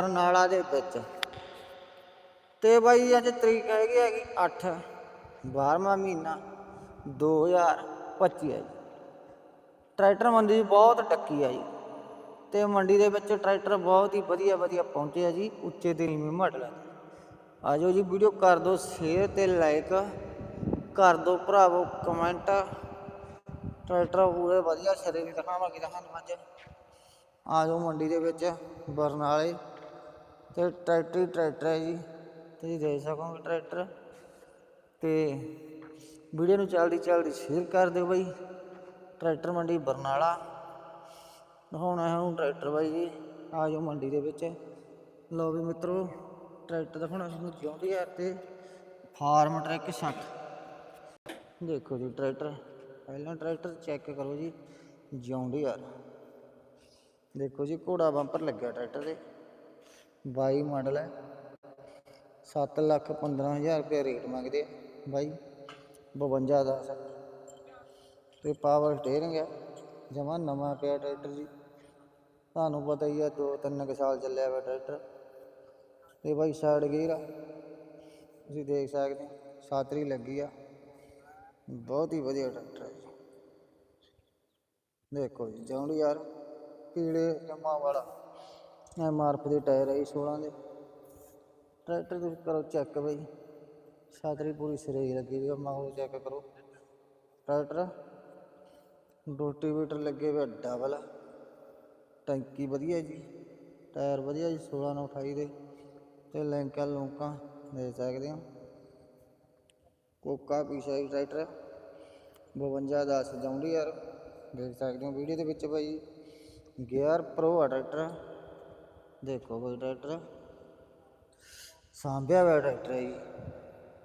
ਬਰਨਾਲਾ ਦੇ ਵਿੱਚ। ਤੇ ਬਾਈ ਅੱਜ ਤਰੀਕ ਹੈਗੀ ਹੈਗੀ 8 12ਵਾਂ ਮਹੀਨਾ 2025 ਹੈ ਜੀ। ਟਰੈਕਟਰ ਮੰਡੀ ਦੀ ਬਹੁਤ ਟੱਕੀ ਆ ਜੀ। ਤੇ ਮੰਡੀ ਦੇ ਵਿੱਚ ਟਰੈਕਟਰ ਬਹੁਤ ਹੀ ਵਧੀਆ ਵਧੀਆ ਪਹੁੰਚੇ ਆ ਜੀ, ਉੱਚੇ ਤੇ ਨੀਵੇਂ ਮਾਡਲ ਆ ਜਾਓ ਜੀ, ਵੀਡੀਓ ਕਰ ਦਿਓ ਸ਼ੇਅਰ ਤੇ ਲਾਈਕ ਕਰ ਦਿਓ ਭਰਾਵੋ ਕਮੈਂਟ ਟਰੈਕਟਰ ਪੂਰੇ ਵਧੀਆ ਸਿਰੇ ਦੀ ਦਿਖਾਵਾਂਗੇ ਤੁਹਾਨੂੰ ਅੱਜ। ਆ ਜਾਓ ਮੰਡੀ ਦੇ ਵਿੱਚ, ਬਰਨਾਲੇ। ਤੇ ਟਰੈਕਟਰ ਹੀ ਟਰੈਕਟਰ ਹੈ ਜੀ। ਤੁਸੀਂ ਦੇਖ ਸਕੋਗੇ ਟਰੈਕਟਰ। ਤੇ ਵੀਡੀਓ ਨੂੰ ਚੱਲਦੀ ਚੱਲਦੀ ਸ਼ੇਅਰ ਕਰ ਦਿਓ ਬਾਈ। ਟਰੈਕਟਰ ਮੰਡੀ ਬਰਨਾਲਾ। ਹੁਣ ਹੈ ਹੁਣ ਟਰੈਕਟਰ ਬਾਈ ਜੀ। ਆ ਜਾਓ ਮੰਡੀ ਦੇ ਵਿੱਚ। ਲਓ ਵੀ ਮਿੱਤਰੋ, ਟਰੈਕਟਰ ਦਿਖਾਉਣਾ ਤੁਹਾਨੂੰ ਚਾਹੁੰਦੀ ਹੈ ਤੇ ਫਾਰਮ ਟਰੈਕ 60 ਦੇਖੋ ਜੀ ਟਰੈਕਟਰ। ਪਹਿਲਾਂ ਟਰੈਕਟਰ ਚੈੱਕ ਕਰੋ ਜੀ। ਜਿਉਂਦੇ ਯਾਰ ਦੇਖੋ ਜੀ ਘੋੜਾ ਬੰਪਰ ਲੱਗਿਆ ਟਰੈਕਟਰ ਤੇ 22 ਮਾਡਲ ਹੈ। 7 ਲੱਖ 15000 ਰੁਪਏ ਰੇਟ ਮੰਗਦੇ ਆ। ਬਾਈ 52 ਦਾ ਤੇ ਪਾਵਰ ਸਟੀਅਰਿੰਗ ਹੈ। ਜਮਾ ਨਵਾਂ ਪਿਆ ਟਰੈਕਟਰ ਜੀ। ਤੁਹਾਨੂੰ ਪਤਾ ਹੀ ਆ, ਦੋ ਤਿੰਨ ਕੁ ਸਾਲ ਚੱਲਿਆ ਵਾ ਟਰੈਕਟਰ ਤੇ ਬਾਈ ਸਾਈਡ ਗੇਅਰ ਆ। ਤੁਸੀਂ ਦੇਖ ਸਕਦੇ ਹੋ ਸਾਤਰੀ ਲੱਗੀ ਆ। ਬਹੁਤ ਹੀ ਵਧੀਆ ਟਰੈਕਟਰ ਹੈ ਜੀ। ਦੇਖੋ ਜੀ ਜੌਂਡੀ ਯਾਰ ਕੀੜੇ, ਜਮਾ ਵਾਲਾ। ਐਮਆਰਐਫ ਦੇ ਟਾਇਰ ਹੈ ਜੀ 16 ਦੇ। ਟਰੈਕਟਰ ਤੁਸੀਂ ਕਰੋ ਚੈੱਕ ਬਈ। ਸਾਤਰੀ ਪੂਰੀ ਸਿਰੇ ਹੀ ਲੱਗੀ ਹੋਈ ਆ ਮਾਹੌਲ ਚੈੱਕ ਕਰੋ। ਟਰੈਕਟਰ। ਰੋਟੀਵੇਟਰ ਲੱਗੇ ਹੋਏ ਡਬਲ ਟੈਂਕੀ ਵਧੀਆ ਜੀ। ਟਾਇਰ ਵਧੀਆ ਜੀ 16 ਨਾਲ 28 ਦੇ। ਤੇ ਲੈਂਕਾਂ ਲੂੰਕਾਂ ਦੇ ਸਕਦੇ ਹੋ। ਕੋਕਾ ਪੀਛਾ ਜੀ ਟਰੈਕਟਰ। 52 ਦਾ ਸਜਾਉਂਦੀ ਯਾਰ ਦੇਖ ਸਕਦੇ ਹੋ, ਵੀਡੀਓ ਦੇ ਵਿੱਚ ਭਾਈ ਗੇਅਰ ਪ੍ਰੋ ਆ ਟਰੈਕਟਰ। ਦੇਖੋ ਭਾਈ ਟਰੈਕਟਰ। ਸਾਂਭਿਆ ਹੋਇਆ ਟਰੈਕਟਰ ਹੈ ਜੀ।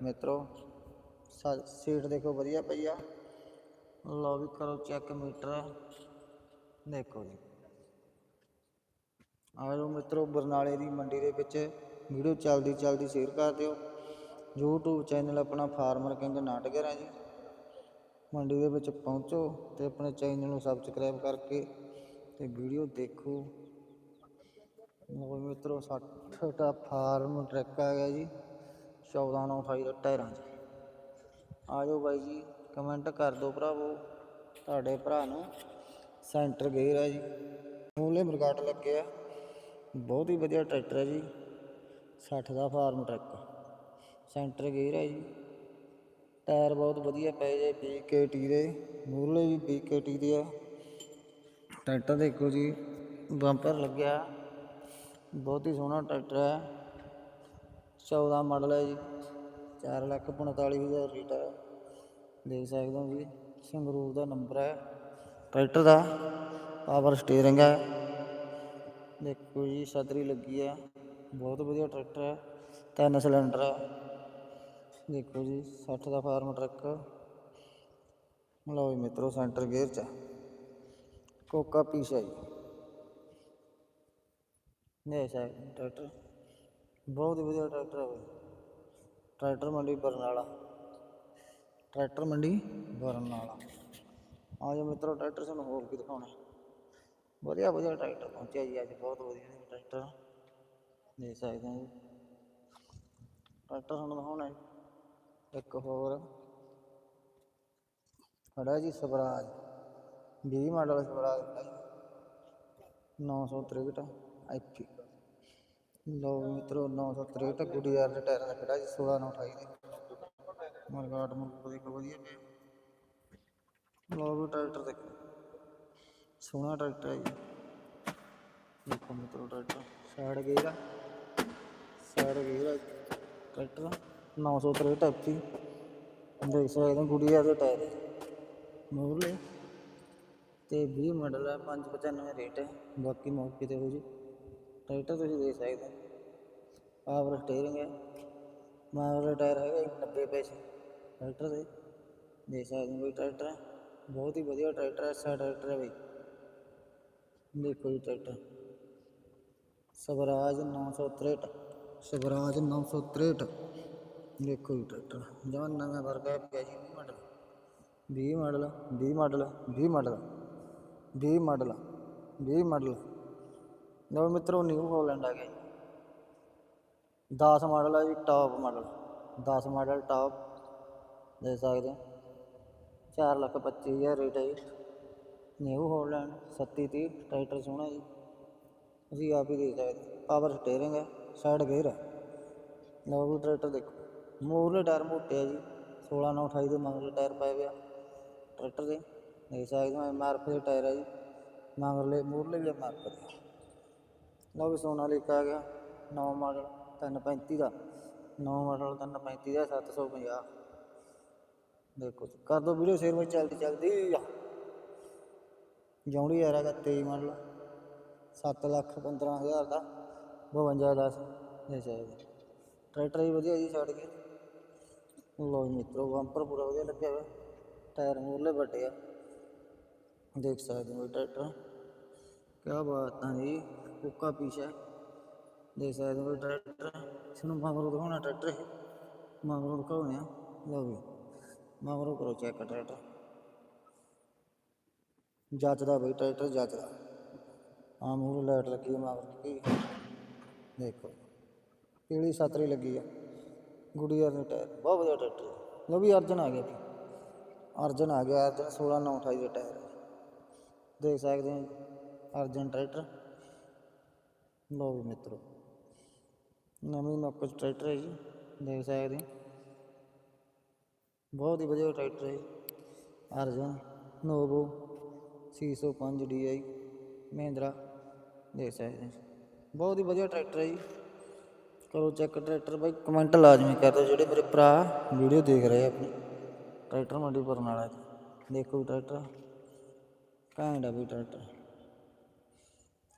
ਮਿੱਤਰੋ, ਸਾ- ਸੀਟ ਦੇਖੋ ਵਧੀਆ ਪਈ ਆ। ਲਓ ਵੀ ਕਰੋ ਚੈੱਕ ਮੀਟਰ। ਦੇਖੋ ਜੀ। ਆਜੋ ਮਿੱਤਰੋ, ਬਰਨਾਲੇ ਦੀ ਮੰਡੀ ਦੇ ਵਿੱਚ ਵੀਡੀਓ ਚੱਲਦੀ ਚੱਲਦੀ ਸ਼ੇਅਰ ਕਰ ਦਿਓ। YouTube ਚੈਨਲ ਆਪਣਾ ਫਾਰਮਰ ਕਿੰਗ ਨਾਟਕਰ ਹੈ ਜੀ। ਮੰਡੀ ਦੇ ਵਿੱਚ ਪਹੁੰਚੋ ਤੇ ਆਪਣੇ ਚੈਨਲ ਨੂੰ ਸਬਸਕ੍ਰਾਈਬ ਕਰਕੇ ਤੇ ਵੀਡੀਓ ਦੇਖੋ। ਲਓ ਵੀ ਮਿੱਤਰੋ 60 ਦਾ ਫਾਰਮ ਟਰੈਕ ਆ ਗਿਆ ਜੀ। 14 ਨਾਲ 28 ਦਾ ਟਾਇਰਾਂ 'ਚ। ਆ ਜਾਓ ਬਾਈ ਜੀ ਕਮੈਂਟ ਕਰ ਦਿਓ ਭਰਾਵੋ। ਤੁਹਾਡੇ ਭਰਾ ਨੂੰ ਸੈਂਟਰ ਗੇਅਰ ਹੈ ਜੀ। ਮੂਲੇ ਮਰਗਾਟ ਲੱਗੇ ਆ। ਬਹੁਤ ਹੀ ਵਧੀਆ ਟਰੈਕਟਰ ਹੈ ਜੀ। 60 ਦਾ ਫਾਰਮ ਟਰੱਕ। ਸੈਂਟਰ ਗੇਅਰ ਹੈ ਜੀ। ਟਾਇਰ ਬਹੁਤ ਵਧੀਆ ਪਏ ਜੇ BKT ਦੇ। ਮੂਲੇ ਵੀ BKT ਦੇ ਆ। ਟਰੈਕਟਰ ਦੇਖੋ ਜੀ ਬੰਪਰ ਲੱਗਿਆ। ਬਹੁਤ ਹੀ ਸੋਹਣਾ ਟਰੈਕਟਰ ਹੈ। 14 ਮਾਡਲ ਹੈ ਜੀ। 4 ਲੱਖ 45000 ਰੇਟ ਹੈ ਦੇਖ ਸਕਦੇ ਹੋ ਜੀ, ਸੰਗਰੂਰ ਦਾ ਨੰਬਰ ਹੈ। ਟਰੈਕਟਰ ਦਾ ਪਾਵਰ ਸਟੀਅਰਿੰਗ ਹੈ। ਦੇਖੋ ਜੀ, ਛਤਰੀ ਲੱਗੀ ਹੈ। ਬਹੁਤ ਵਧੀਆ ਟਰੈਕਟਰ ਹੈ। ਤਿੰਨ ਸਿਲੰਡਰ ਹੈ। ਦੇਖੋ ਜੀ 60 ਦਾ ਫਾਰਮ ਟਰੱਕ ਲਓ ਜੀ ਮਿੱਤਰੋ ਸੈਂਟਰ ਗੇਅਰ ਚ। ਕੋਕਾ ਪੀਸ ਹੈ ਜੀ। ਨੇ ਸਾ ਟਰੈਕਟਰ। ਬਹੁਤ ਹੀ ਵਧੀਆ ਟਰੈਕਟਰ ਹੈ ਟਰੈਕਟਰ ਮੰਡੀ ਬਰਨਾਲਾ। ਟਰੈਕਟਰ ਮੰਡੀ ਬਰਨਾਲਾ। ਆ ਜਾਓ ਮਿੱਤਰੋ, ਟਰੈਕਟਰ ਤੁਹਾਨੂੰ ਹੋਰ ਵੀ ਦਿਖਾਉਣਾ? ਵਧੀਆ ਵਧੀਆ ਟਰੈਕਟਰ ਪਹੁੰਚਿਆ ਜੀ ਅੱਜ। ਬਹੁਤ ਵਧੀਆ ਟਰੈਕਟਰ। ਦੇ ਸਕਦੇ ਹਾਂ ਜੀ। ਟਰੈਕਟਰ ਤੁਹਾਨੂੰ ਦਿਖਾਉਣਾ। ਜੀ ਇੱਕ ਹੋਰ। ਖੜਾ ਜੀ ਸਵਰਾਜ। 20 ਮਾਡਲ ਸਵਰਾਜ ਦਾ ਜੀ। 963 ਐਚਪੀ ਲੋ ਮਿੱਤਰੋ 963 ਗੁਡੀਆਰ ਦੇ ਟਾਇਰਾਂ ਦਾ ਖੜਾ ਜੀ 16 ਨਾਲ 28 ਦੇ। ਮਰਗਾਟ ਮੁਰਗ ਦੇਖੋ ਵਧੀਆ ਪਿਆ ਲੋ ਵੀ ਟਰੈਕਟਰ ਦੇਖੋ। ਸੋਹਣਾ ਟਰੈਕਟਰ ਹੈ ਜੀ। ਦੇਖੋ ਮਿੱਤਰੋ tractor, side gear side gear tractor 963 HP ਦੇਖ ਸਕਦੇ ਹੋ ਗੁਡੀਆਰ ਦੇ ਟਾਇਰ ਮੂਰਲੇ ਤੇ 20 ਮਾਡਲ ਹੈ 595 ਰੇਟ ਹੈ। ਬਾਕੀ ਮੌਕੇ ਤੇ ਹੋ ਜੀ। ਟਰੈਕਟਰ ਤੁਸੀਂ ਦੇ ਸਕਦੇ ਪਾਵਰ ਸਟੀਅਰਿੰਗ ਹੈ। ਮਾਡਲ ਟਾਇਰ ਹੈਗਾ ਜੀ 90 ਪੈਸੇ। ਟਰੈਕਟਰ ਦੇ। ਦੇਖ ਸਕਦੇ ਕੋਈ ਟਰੈਕਟਰ ਹੈ। ਬਹੁਤ ਹੀ ਵਧੀਆ ਟਰੈਕਟਰ ਹੈ ਅੱਛਾ ਟਰੈਕਟਰ ਹੈ ਬਈ। ਦੇਖੋ ਜੀ ਟਰੈਕਟਰ। ਸਵਰਾਜ 963 ਸਵਰਾਜ 963 ਦੇਖੋ ਜੀ ਟਰੈਕਟਰ। ਜਵਾਨ ਨਵਾਂ ਵਰਗਾ ਪਿਆ ਜੀ 20 model. 20 model 20 model 20 model. 20 model 20 model. ਲਓ ਮਿੱਤਰੋ ਨਿਊ ਹਾਲੈਂਡ ਆ ਗਿਆ ਜੀ। 10 ਮਾਡਲ ਆ ਜੀ ਟਾਪ ਮਾਡਲ 10 ਮਾਡਲ ਟਾਪ ਦੇ ਸਕਦੇ ਹੋ। 4 ਲੱਖ 25 ਹਜ਼ਾਰ ਰੇਟ ਹੈ ਜੀ। ਨਿਊ ਹੋਲੈਂਡ 3730 ਟਰੈਕਟਰ ਸੋਹਣਾ ਜੀ। ਤੁਸੀਂ ਆਪ ਹੀ ਦੇਖ ਸਕਦੇ ਪਾਵਰ ਸਟੀਅਰਿੰਗ ਹੈ ਸਾਈਡ ਗੇਅਰ ਹੈ ਲਓ ਵੀ ਟਰੈਕਟਰ ਦੇਖੋ। ਮੂਰਲੇ ਟਾਇਰ ਮੋਟੇ ਆ ਜੀ। 16 9 28 ਦੇ ਮਗਰਲੇ ਟਾਇਰ ਪਏ ਹੋਏ ਆ। ਟਰੈਕਟਰ ਦੇ। ਦੇਖ ਸਕਦੇ ਹੋ ਐਮਆਰਐਫ ਦੇ ਟਾਇਰ ਆ ਜੀ। ਮਗਰਲੇ ਮੂਰਲੇ ਵੀ ਐਮਆਰਐਫ ਦੇ ਲਓ ਵੀ ਸੋਨਾਲੀਕਾ ਆ ਗਿਆ 9 ਮਾਡਲ 335 ਦਾ 9 ਮਾਡਲ 335 ਦਾ 750 ਦੇਖੋ ਜੀ, ਕਰ ਦੋ ਵੀਡੀਓ ਸ਼ੇਅਰ ਵਿੱਚ ਚਲਦੀ ਚਲਦੀ ਆ। ਜੌਂਡੀ ਯਾਰ ਹੈਗਾ 23 ਮਾਡਲ 7 ਲੱਖ 15 ਹਜ਼ਾਰ ਦਾ 52 10 ਦੇ ਸਕਦੇ ਟਰੈਕਟਰ ਵੀ ਵਧੀਆ ਜੀ ਛੱਡ ਕੇ। ਲੋ ਮਿੱਤਰੋ ਬੰਪਰ ਪੂਰਾ ਵਧੀਆ ਲੱਗਿਆ ਹੋਇਆ ਟਾਇਰ ਮੂਰਲੇ ਵੱਡੇ ਆ। ਦੇਖ ਸਕਦੇ ਹੋ ਇਹ ਟਰੈਕਟਰ। ਕਿਆ ਬਾਤ ਹੈ ਜੀ ਕੁੱਕਾ ਪੀਛਾ ਦੇਖ ਸਕਦੇ ਹੋ ਇਹ ਟਰੈਕਟਰ। ਇਸਨੂੰ ਮਗਰੋਂ ਦਿਖਾਉਣਾ ਟਰੈਕਟਰ ਇਹ। ਮਗਰੋਂ ਦਿਖਾਉਣੇ ਆ ਲਓ ਵੀ। ਮਗਰੋਂ ਕਰੋ ਚੈੱਕ ਟਰੈਕਟਰ। ਜੱਚਦਾ ਬਈ ਟਰੈਕਟਰ ਜੱਚਦਾ। ਆ ਮੂਹਰੇ ਲਾਈਟ ਲੱਗੀ ਹੈ ਮਗਰ ਲੱਗੀ ਹੈ। ਦੇਖੋ। ਪੀਲੀ ਸਤਰੀ ਲੱਗੀ ਆ। ਗੁੜੀਆ ਦੇ ਟਾਇਰ। ਬਹੁਤ ਵਧੀਆ ਟਰੈਕਟਰ ਹੈ। ਲਓ ਵੀ ਅਰਜਨ ਆ ਗਿਆ ਜੀ ਅਰਜਨ ਆ ਗਿਆ। ਅਰਜਨ 16 9 28 ਦੇ ਟਾਇਰ ਦੇਖ ਸਕਦੇ ਹੋ ਅਰਜਨ ਟਰੈਕਟਰ। ਲਓ ਵੀ ਮਿੱਤਰੋ, ਨਵੀਂ ਨੌਕਰ ਟਰੈਕਟਰ ਹੈ ਜੀ, ਦੇਖ ਸਕਦੇ ਬਹੁਤ ਹੀ ਵਧੀਆ ਟਰੈਕਟਰ ਹੈ ਜੀ। ਅਰਜਨ, ਨੋਵੋ 605 DI ਮਹਿੰਦਰਾ, ਦੇਖ ਸਕਦੇ ਬਹੁਤ ਹੀ ਵਧੀਆ ਟਰੈਕਟਰ ਹੈ ਜੀ। ਕਰੋ ਚੈੱਕ ਟਰੈਕਟਰ ਬਾਈ, ਕਮੈਂਟ ਲਾਜ਼ਮੀ ਕਰ ਦਿਓ ਜਿਹੜੇ ਮੇਰੇ ਭਰਾ ਵੀਡੀਓ ਦੇਖ ਰਹੇ ਆ ਆਪਣੀ। ਟਰੈਕਟਰ ਮੰਡੀ ਬਰਨਾਲਾ ਦੇਖੋ ਵੀ ਟਰੈਕਟਰ। ਘੈਂਟ ਵੀ ਟਰੈਕਟਰ।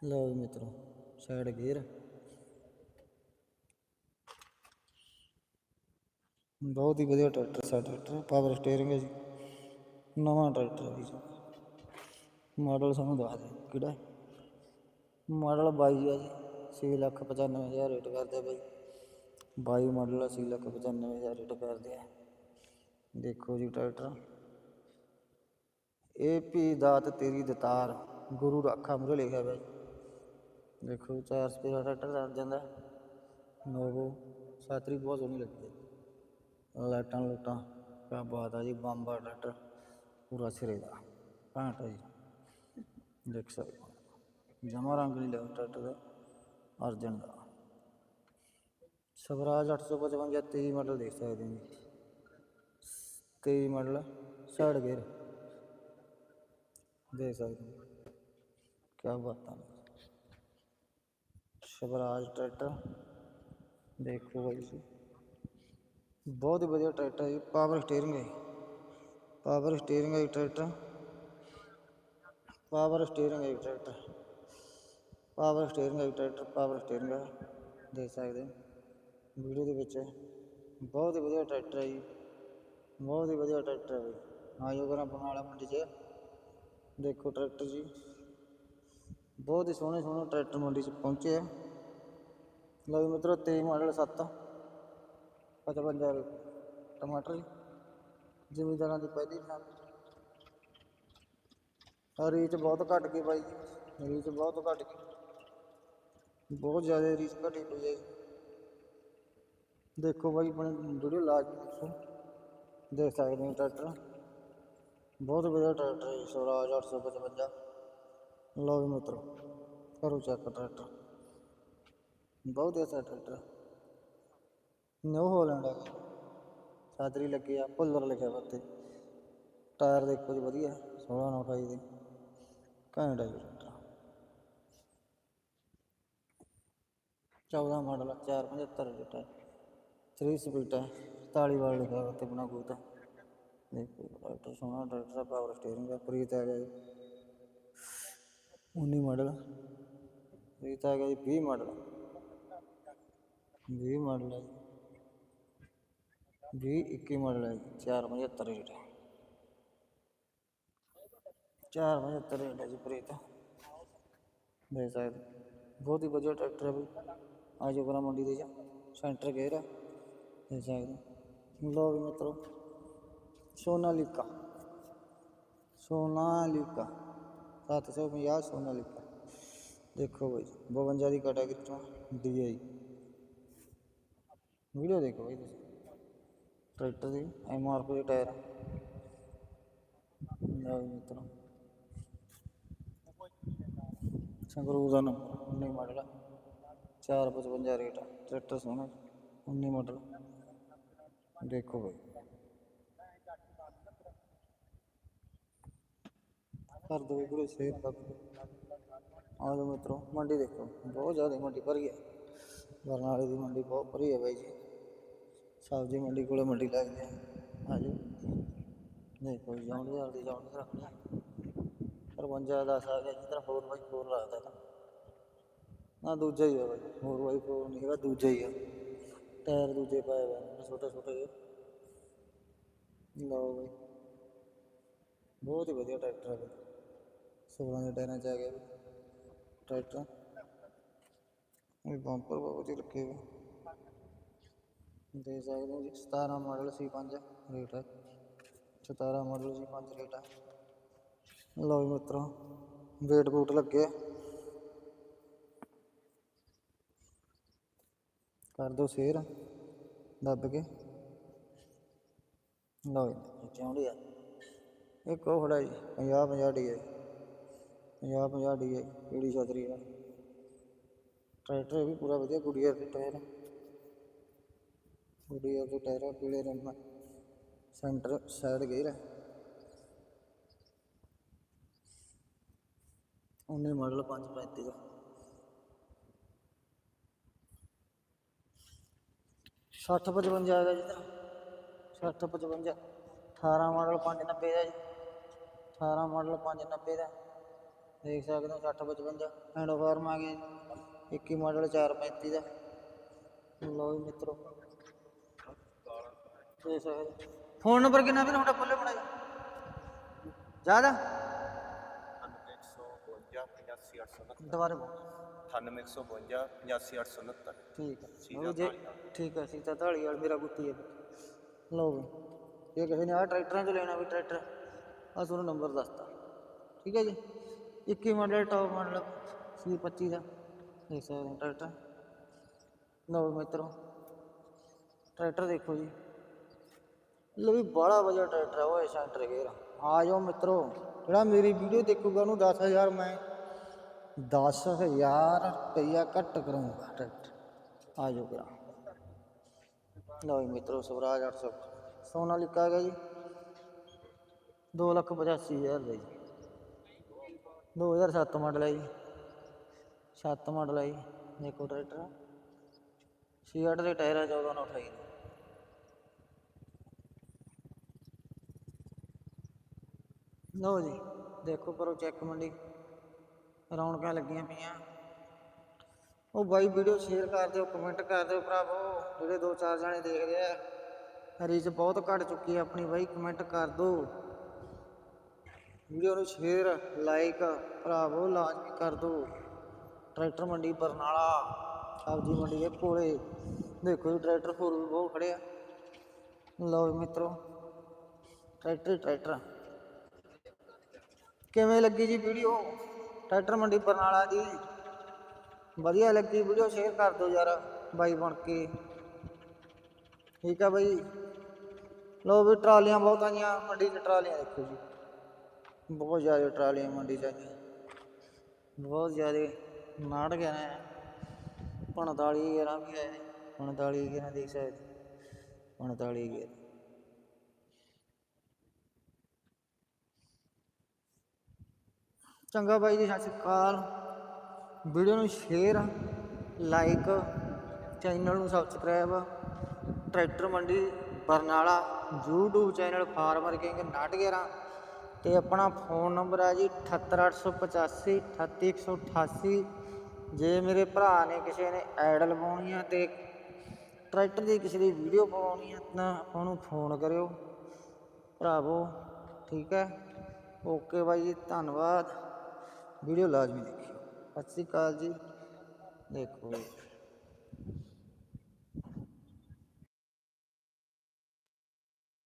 ਲਓ ਵੀ ਮਿੱਤਰੋ। Side gear. ਬਹੁਤ ਹੀ ਵਧੀਆ ਟਰੈਕਟਰ ਸਾ ਟਰੈਕਟਰ ਪਾਵਰ ਸਟੀਅਰਿੰਗ ਹੈ ਜੀ। ਨਵਾਂ ਟਰੈਕਟਰ ਹੈ ਜੀ। ਮਾਡਲ ਸਾਨੂੰ ਦੱਸ ਦੇ ਕਿਹੜਾ ਮਾਡਲ 22 ਹੈ ਜੀ 6 ਲੱਖ 95000 ਰੇਟ ਕਰਦੇ ਆ ਬਾਈ 22 ਮਾਡਲ ਆ 6 ਲੱਖ 95000 ਰੇਟ ਕਰਦੇ ਆ। ਦੇਖੋ ਜੀ ਟਰੈਕਟਰ। ਏ ਪੀ ਦਾਤ ਤੇਰੀ ਦਤਾਰ, ਗੁਰੂ ਰਾਖਾ ਮੂਰੇ ਲਿਖਿਆ ਹੋਇਆ ਜੀ ਦੇਖੋ ਚਾਰ ਸਪੀਡ ਟਰੈਕਟਰ ਚੱਲ ਜਾਂਦਾ। ਨੋਵੋ ਸਾਤਰੀ ਬਹੁਤ ਸੋਹਣੀ ਲੱਗੀ ਹੈ। ਲਾਈਟਾਂ ਲੂਟਾਂ, ਕਿਆ ਬਾਤ ਆ ਜੀ, ਬੰਬਾ ਟਰੈਕਟਰ, ਪੂਰਾ ਸਿਰੇ ਦਾ, ਘੈਂਟ ਹੈ ਜੀ। ਦੇਖ ਸਕਦੇ ਹੋ, ਜਮਾ ਰੰਗ ਨਹੀਂ ਲੱਗਦਾ ਟਰੈਕਟਰ ਦਾ, ਅਰਜਨ ਦਾ। ਸਵਰਾਜ 855 23 ਮਾਡਲ ਦੇਖ ਸਕਦੇ ਹੋ ਜੀ। 23 ਮਾਡਲ, ਸਾਈਡ ਗੇਅਰ। ਦੇਖ ਸਕਦੇ ਹੋ। ਕਿਆ ਬਾਤਾਂ ਨੇ। ਸ਼ਬਰਾਜ ਟਰੈਕਟਰ। ਦੇਖੋ ਬਾਈ ਜੀ। ਬਹੁਤ ਹੀ ਵਧੀਆ ਟਰੈਕਟਰ ਹੈ ਜੀ ਪਾਵਰ ਸਟੀਅਰਿੰਗ ਹੈ ਪਾਵਰ ਸਟੀਅਰਿੰਗ ਹੈ ਟਰੈਕਟਰ। ਪਾਵਰ ਸਟੀਅਰਿੰਗ ਹੈ ਟਰੈਕਟਰ। ਪਾਵਰ ਸਟੀਅਰਿੰਗ ਹੈ ਟਰੈਕਟਰ ਪਾਵਰ ਸਟੀਅਰਿੰਗ ਹੈ। ਦੇਖ ਸਕਦੇ ਵੀਡੀਓ ਦੇ ਵਿੱਚ ਬਹੁਤ ਹੀ ਵਧੀਆ ਟਰੈਕਟਰ ਹੈ ਜੀ। ਬਹੁਤ ਹੀ ਵਧੀਆ ਟਰੈਕਟਰ ਹੈ ਬਈ। ਆਜੋ ਕਰਾਂ ਬਰਨਾਲਾ ਮੰਡੀ 'ਚ। ਦੇਖੋ ਟਰੈਕਟਰ ਜੀ। ਬਹੁਤ ਹੀ ਸੋਹਣੇ ਸੋਹਣੇ ਟਰੈਕਟਰ ਮੰਡੀ 'ਚ ਪਹੁੰਚੇ ਆ। ਲਓ ਜੀ ਮਿੱਤਰੋ 23 ਮਾਡਲ 7 55 ਟਮਾਟਰ ਜੀ ਜ਼ਿਮੀਂਦਾਰਾਂ ਦੀ ਪਹਿਲੀ ਪਸੰਦ ਰੀਚ ਬਹੁਤ ਘਟ ਗਈ ਬਾਈ ਜੀ ਰੀਚ ਬਹੁਤ ਘਟ ਗਈ ਬਹੁਤ ਜ਼ਿਆਦਾ ਰੀਚ ਘਟੀ ਪਈ ਹੈ ਜੀ ਦੇਖੋ ਬਾਈ ਆਪਣੀ ਵੀਡੀਓ ਲਾਜ਼ਮੀ ਦੇਖੋ ਦੇਖ ਸਕਦੇ ਹੋ ਟਰੈਕਟਰ ਬਹੁਤ ਵਧੀਆ ਟਰੈਕਟਰ ਹੈ ਸਵਰਾਜ 855 ਲਓ ਵੀ ਮਿੱਤਰੋ ਕਰੋ ਚੈੱਕ ਟਰੈਕਟਰ ਬਹੁਤ ਅੱਛਾ ਟਰੈਕਟਰ ਨਿਊ ਹੋਲੈਂਡ ਹੈ ਸਾਦਰੀ ਲੱਗੀ ਆ, ਭੁੱਲਰ ਲਿਖਿਆ ਵਾ ਉੱਤੇ। ਟਾਇਰ ਦੇਖੋ ਜੀ, ਵਧੀਆ। 16 9 28 ਦੇ। ਘੈਂਟ ਹੈ ਜੀ ਟਰੈਕਟਰ 14 ਮਾਡਲ 475 ਹੈ 3 ਸਪੀਡ ਹੈ 47 ਵਾਲ ਲਿਖਿਆ ਵਾ ਉੱਤੇ ਬਣਾ ਗੂਤ ਦੇਖੋ ਟਰੈਕਟਰ ਸੋਹਣਾ ਟਰੈਕਟਰ ਪਾਵਰ ਸਟੀਅਰਿੰਗ ਹੈ ਪ੍ਰੀਤ ਆ ਗਿਆ ਜੀ। 19 ਮਾਡਲ। ਪ੍ਰੀਤ ਆ ਗਿਆ ਜੀ 20 ਮਾਡਲ। 20 ਮਾਡਲ ਹੈ ਜੀ 20 21 ਮਾਡਲ ਹੈ ਜੀ 475 ਰੇਟ ਹੈ 475 ਰੇਟ ਹੈ ਜੀ ਪ੍ਰੀਤ ਦੇਖ ਸਕਦੇ ਬਹੁਤ ਹੀ ਵਧੀਆ ਟਰੈਕਟਰ ਹੈ ਬਈ ਆਜੋ ਕਰਾ ਮੰਡੀ ਦੇ ਜਾ ਸੈਂਟਰ ਗੇਅਰ ਹੈ ਦੇਖ ਸਕਦੇ ਹੋ। ਲਓ ਵੀ ਮਿੱਤਰੋ ਸੋਨਾਲੀਕਾ ਸੋਨਾਲੀਕਾ 750 ਸੋਨਾਲੀਕਾ ਦੇਖੋ ਬਈ 52 ਦੀ ਕੈਟਾਗਰੀ ਤੋਂ ਡੀਆਈ ਵੀਡੀਓ ਦੇਖੋ ਬਾਈ ਤੁਸੀਂ। ਟਰੈਕਟਰ ਦੀ ਐਮ ਆਰ ਪੀ ਟਾਇਰ। ਲਓ ਮਿੱਤਰੋ। ਸੰਗਰੂਰ ਦਾ ਨੰਬਰ 19 ਮਾਡਲ 455 ਰੇਟ ਟਰੈਕਟਰ ਸੋਹਣਾ 19 ਮਾਡਲ। ਦੇਖੋ ਬਾਈ। ਕਰ ਦੋ ਵੀਡੀਓ ਸ਼ੇਅਰ ਕਰ ਦਿਓ ਆ ਮਿੱਤਰੋ, ਮੰਡੀ ਦੇਖੋ। ਬਹੁਤ ਜ਼ਿਆਦਾ ਮੰਡੀ ਭਰੀ ਹੈ ਬਰਨਾਲੇ ਦੀ ਮੰਡੀ ਬਹੁਤ ਭਰੀ ਹੈ ਬਾਈ ਜੀ। ਸਬਜ਼ੀ ਮੰਡੀ ਕੋਲੇ ਮੰਡੀ ਲੱਗਦੀ ਹੈ ਆ। ਜਾਓ ਦੇਖੋ ਜੌਂਡ ਹਜ਼ਾਰ ਦੀ ਜੌਂਡ ਰੱਖਣੀ। ਹੈ 53 ਦਾ ਆ ਗਿਆ ਜਿੱਦਾਂ 4x4 ਲੱਗਦਾ ਨਾ। ਨਾ, ਦੂਜਾ ਹੀ ਆ ਬਾਈ 4x4 ਨਹੀਂ ਹੈਗਾ, ਦੂਜਾ ਹੀ ਆ। ਟਾਇਰ ਦੂਜੇ ਪਾਏ ਹੋਏ ਨੇ, ਛੋਟੇ ਛੋਟੇ ਜਿਹੇ। ਲਓ ਬਾਈ। ਬਹੁਤ ਹੀ ਵਧੀਆ ਟਰੈਕਟਰ ਹੈ ਸੋਲਾਂ ਦੇ ਟਾਇਰਾਂ 'ਚ ਆ ਗਿਆ ਟਰੈਕਟਰ। ਇਹ ਬੰਪਰ ਬਹੁਤ ਹੀ ਲੱਗੇ ਹੋਏ ਦੇ ਸਕਦੇ ਹੋ ਜੀ 17 ਮਾਡਲ ਸੀ 5 ਰੇਟ ਹੈ। 17 ਮਾਡਲ ਸੀ 5 ਰੇਟ ਹੈ। ਲਓ ਜੀ ਮਿੱਤਰੋ ਵੇਟ ਬੂਟ ਲੱਗੇ। ਆ। ਕਰ ਦੋ ਸ਼ੇਅਰ ਦੱਬ ਕੇ। ਲਓ ਜੀ ਚਾਹੁੰਦੇ ਆ। ਇੱਕ ਉਹ ਖੜਾ ਜੀ 50 50 ਡੀ ਹੈ 50 50 ਡੀ ਹੈ ਕਿਹੜੀ ਛਤਰੀ ਆ? ਟਰੈਕਟਰ ਵੀ ਪੂਰਾ ਵਧੀਆ ਗੁੜੀਆ ਪੀਲੇ ਰੰਗ ਦਾ ਸੈਂਟਰ ਸਾਈਡ ਗੇਅਰ ਹੈ 19 ਮਾਡਲ 535 ਦਾ। 60 55 ਆ ਗਿਆ ਜੀ 60 55 18 ਮਾਡਲ 590 ਦਾ ਜੀ। 18 ਮਾਡਲ 590 ਦਾ। ਦੇਖ ਸਕਦੇ ਹੋ 60 55 ਹੈਂਡ ਫਾਰਮ ਆ ਗਿਆ ਜੀ। 21 ਮਾਡਲ 435 ਦਾ। ਲਓ ਜੀ ਮਿੱਤਰੋ। ਫੋਨ ਨੰਬਰ ਕਿੰਨਾ ਵੀਰ ਤੁਹਾਡਾ ਬੋਲੇ ਬਣਾ ਜੀ ਜ਼ਿਆਦਾ 9152 85869 ਦੁਬਾਰਾ ਬੋਲ 9152 85869 ਠੀਕ ਹੈ ਸੀਤਾ ਲਓ ਜੀ ਠੀਕ ਹੈ ਸੀਤਾ ਢਾਲੀ ਵਾਲ ਮੇਰਾ ਗੁੱਟੀ ਹੈ ਲਓ ਵੀ ਇਹ ਕਿਸੇ ਨੇ ਆਹ ਟਰੈਕਟਰਾਂ 'ਚ ਲੈਣਾ ਵੀ ਟਰੈਕਟਰ ਆ ਤੁਹਾਨੂੰ ਨੰਬਰ ਦੱਸਤਾ ਠੀਕ ਹੈ ਜੀ 21 ਮਾਡਲ ਟੌਪ ਮਾਡਲ ਸੀ 25 ਦਾ ਦੇਖ ਸਕਦੇ ਹੋ ਟਰੈਕਟਰ ਲਓ ਮਿੱਤਰੋ ਟਰੈਕਟਰ ਦੇਖੋ ਜੀ ਵੀ ਬੜਾ ਵਧੀਆ ਟਰੈਕਟਰ ਹੈ ਓਏ ਸੈਂਟਰ ਗੇਅਰ। ਆ ਜਾਓ ਮਿੱਤਰੋ, ਜਿਹੜਾ ਮੇਰੀ ਵੀਡੀਓ ਦੇਖੂਗਾ ਉਹਨੂੰ 10000 ਮੈਂ 10000 ਰੁਪਈਆ ਘੱਟ ਕਰੂੰਗਾ ਟਰੈਕਟਰ। ਆ ਜਾਓ ਕਰਾ ਲਓ ਜੀ ਮਿੱਤਰੋ, ਸਵਰਾਜ 800 ਲਿਖਾ ਗਿਆ ਜੀ। 2 ਲੱਖ 85 ਹਜ਼ਾਰ ਦਾ ਜੀ। 2007 ਮਾਡਲ ਹੈ ਜੀ। 7 ਮਾਡਲ ਹੈ ਜੀ। ਦੇਖੋ ਟਰੈਕਟਰ। 68 ਦੇ ਟਾਇਰ ਆ 14 ਨਾਲ 28 ਲਓ ਜੀ, ਦੇਖੋ ਕਰੋ ਚੈੱਕ ਮੰਡੀ। ਰੌਣਕਾਂ ਲੱਗੀਆਂ ਪਈਆਂ। ਉਹ ਬਾਈ ਵੀਡੀਓ ਸ਼ੇਅਰ ਕਰ ਦਿਓ ਕਮੈਂਟ ਕਰ ਦਿਓ ਭਰਾਵੋ। ਜਿਹੜੇ ਦੋ ਚਾਰ ਜਣੇ ਦੇਖਦੇ ਆ ਰੀਚ ਬਹੁਤ ਘਟ ਚੁੱਕੀ ਹੈ ਆਪਣੀ ਬਾਈ ਕਮੈਂਟ ਕਰ ਦਿਓ। ਵੀਡੀਓ ਨੂੰ ਸ਼ੇਅਰ ਲਾਈਕ ਭਰਾਵੋ ਲਾਜ਼ਮੀ ਕਰ ਦਿਓ। ਟਰੈਕਟਰ ਮੰਡੀ ਬਰਨਾਲਾ, ਸਬਜ਼ੀ ਮੰਡੀ ਦੇ ਕੋਲੇ। ਦੇਖੋ ਜੀ, ਟਰੈਕਟਰ ਹੋਰ ਵੀ ਬਹੁਤ ਖੜੇ ਆ। ਲਓ ਜੀ ਮਿੱਤਰੋ, ਟਰੈਕਟਰ ਹੀ ਟਰੈਕਟਰ ਕਿਵੇਂ ਲੱਗੀ ਜੀ ਵੀਡੀਓ? ਟਰੈਕਟਰ ਮੰਡੀ ਬਰਨਾਲਾ ਦੀ। ਵਧੀਆ ਲੱਗੀ ਵੀਡੀਓ ਸ਼ੇਅਰ ਕਰ ਦਿਓ ਯਾਰ ਬਾਈ ਬਣ ਕੇ। ਠੀਕ ਆ ਬਾਈ। ਲੋ ਵੀ ਟਰਾਲੀਆਂ ਬਹੁਤ ਆਈਆਂ ਮੰਡੀ 'ਚ ਟਰਾਲੀਆਂ ਦੇਖੋ ਜੀ। ਬਹੁਤ ਜ਼ਿਆਦਾ ਟਰਾਲੀਆਂ ਮੰਡੀ 'ਚ ਆਈਆਂ ਬਹੁਤ ਜ਼ਿਆਦਾ ਨਾੜ ਗਏ ਨੇ। 45 ਗੇਰਾਂ ਵੀ ਆਏ ਨੇ। 45 ਗੇਰਾਂ ਦੇਖ ਸਕਦੇ। 45 ਗੇਰਾਂ ਚੰਗਾ ਬਾਈ ਜੀ, ਸਤਿ ਸ਼੍ਰੀ ਅਕਾਲ। ਵੀਡੀਓ ਨੂੰ ਸ਼ੇਅਰ ਲਾਈਕ ਚੈਨਲ ਨੂੰ ਸਬਸਕ੍ਰਾਈਬ ਟਰੈਕਟਰ ਮੰਡੀ, Barnala, YouTube channel farmer king 911 ਤੇ ਆਪਣਾ ਫੋਨ ਨੰਬਰ ਹੈ ਜੀ 78885 38188 ਜੇ ਮੇਰੇ ਭਰਾ ਨੇ ਕਿਸੇ ਨੇ ਐਡ ਲਵਾਉਣੀ ਆ ਤੇ ਟਰੈਕਟਰ ਦੀ ਕਿਸੇ ਦੀ ਵੀਡੀਓ ਪਾਉਣੀ ਆ, ਤਾਂ ਉਹਨੂੰ ਫੋਨ ਕਰਿਓ। ਭਰਾਵੋ, ਠੀਕ ਹੈ? ਓਕੇ ਬਾਈ ਜੀ, ਧੰਨਵਾਦ। ਵੀਡੀਓ ਲਾਜ਼ਮੀ ਦੇਖਿਓ। ਸਤਿ ਸ਼੍ਰੀ ਅਕਾਲ ਜੀ। ਦੇਖੋ।